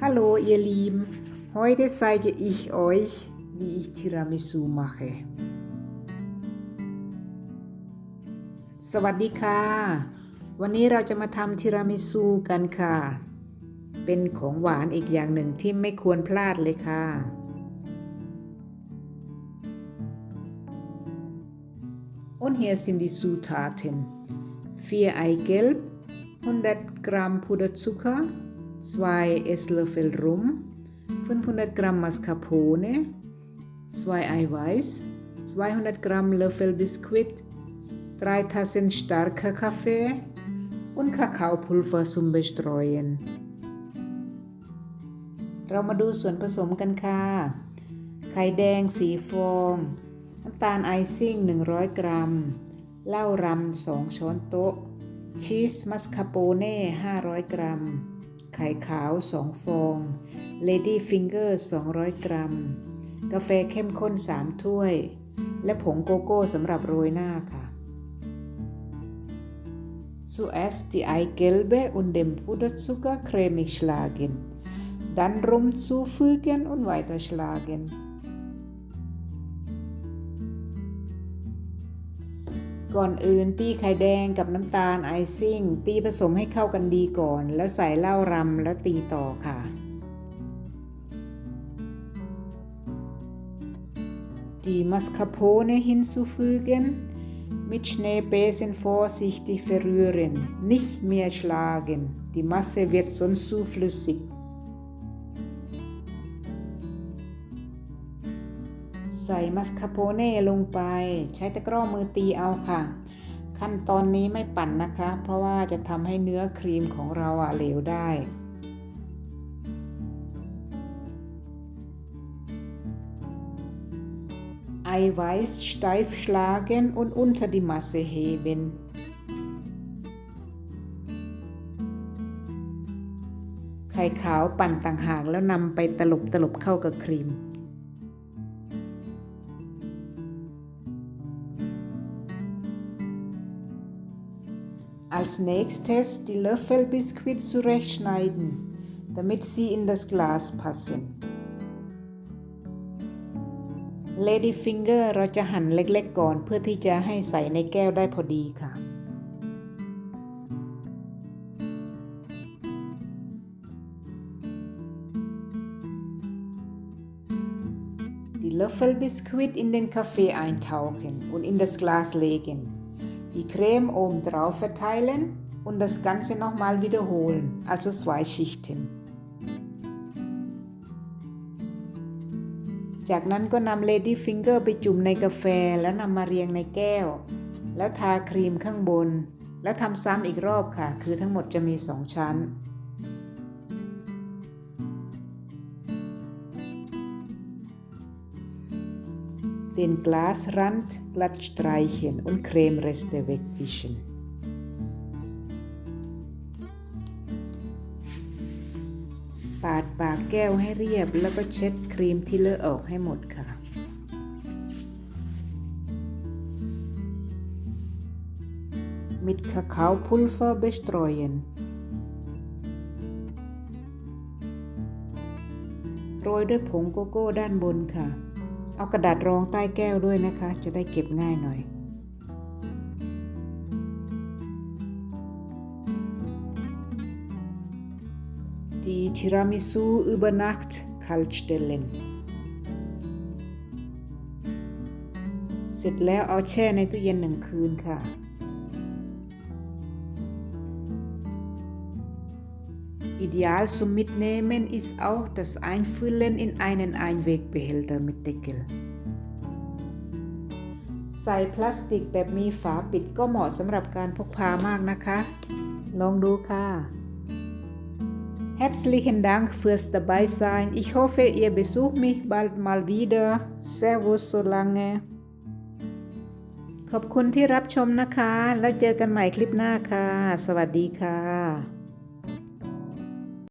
Hallo ihr Lieben, heute zeige ich euch, wie ich Tiramisu mache. สวัสดีค่ะ วันนี้เราจะมาทำทีรามิซูกันค่ะเป็นของหวานอีกอย่างหนึ่งที่ไม่ควรพลาดเลยค่ะ Und hier sind die Zutaten. 4 Eigelb, 100 Gramm Puderzucker, Zwei Esslöffel Rum, 500 Gramm Mascarpone, 2 Eiweiß, 200 Gramm Löffel Biskuit, 3 Tassen starker Kaffee und Kakaopulver zum Bestreuen. เรามาดูส่วนผสมกันค่ะ ไข่แดงสีฟอง น้ำตาลไอซิ่ง 100 กรัม เหล้ารำ2ช้อนโต๊ะชีสมัสคาโปเน่500 กรัมไข่ขาว 2 ฟอง Lady Finger 200 กรัม กาแฟเข้มข้น 3 ถ้วย และผงโกโก้สำหรับโรยหน้าค่ะ Zuerst die Eigelbe und den Puderzucker cremig schlagen, dann rumzufügen und weiterschlagen. ก่อนอื่นตีไข่แดงกับน้ำตาลไอซิ่งตีผสมให้เข้ากันดีก่อน แล้วใส่เหล้ารำแล้วตีต่อค่ะ Die Mascarpone hinzufügen, mit Schneebesen vorsichtig verrühren, nicht mehr schlagen, die Masse wird sonst zu flüssig. ใส่มัสคาโปเน่ลงไป ใช้ตะกร้อมือตีเอาค่ะ ขั้นตอนนี้ไม่ปั่นนะคะ เพราะว่าจะทำให้เนื้อครีมของเราอะเหลวได้ไอไวส์สไตฟ์สลา l a น e n u อุ unter die เ a เ s e h e ไข่ขาวปั่นต่างหากแล้วนำไปตลบตลบเข้ากับครีม Als nächstes die Löffel Biskuit zurechtschneiden, damit sie in das Glas passen. Lady Finger เราจะหั่นเล็กๆก่อนเพื่อที่จะให้ใส่ในแก้วได้พอดีค่ะ Die Löffel Biskuit in den Kaffee eintauchen und in das Glas legen. die Creme oben drauf verteilen und das Ganze nochmal wiederholen, also zwei Schichten. จากนั้นก็นำเลดี้ฟิงเกอร์ไปจุ่มในกาแฟแล้วนำมาเรียงในแก้ว แล้วทาครีมข้างบน แล้วทำซ้ำอีกรอบค่ะ คือทั้งหมดจะมีสองชั้น den Glasrand glatt streichen und Cremereste wegwischen. Badbad ปาดปากแก้วให้เรียบแล้วก็เช็ดครีมที่เลอะออกให้หมดค่ะ Mit Kakaopulver bestreuen. Roll ด้วยผงโกโก้ด้านบนค่ะเอากระดาษรองใต้แก้วด้วยนะคะ จะได้เก็บง่ายหน่อยดีทิรามิสูอุบ r นักต์คัลชเตเลนเสร็จแล้วเอาแช่ในตู้เย็นหนึ่งคืนค่ะ Ideal zum Mitnehmen ist auch das Einfüllen in einen Einwegbehälter mit Deckel. ใส่พลาสติกแบบมีฝาปิดก็เหมาะสำหรับการพกพามากนะคะ ลองดูค่ะ Herzlichen Dank fürs Dabeisein. Ich hoffe, ihr besucht mich bald mal wieder. Servus so lange. ขอบคุณที่รับชมนะคะแล้วเจอกันใหม่คลิปหน้าค่ะสวัสดีค่ะ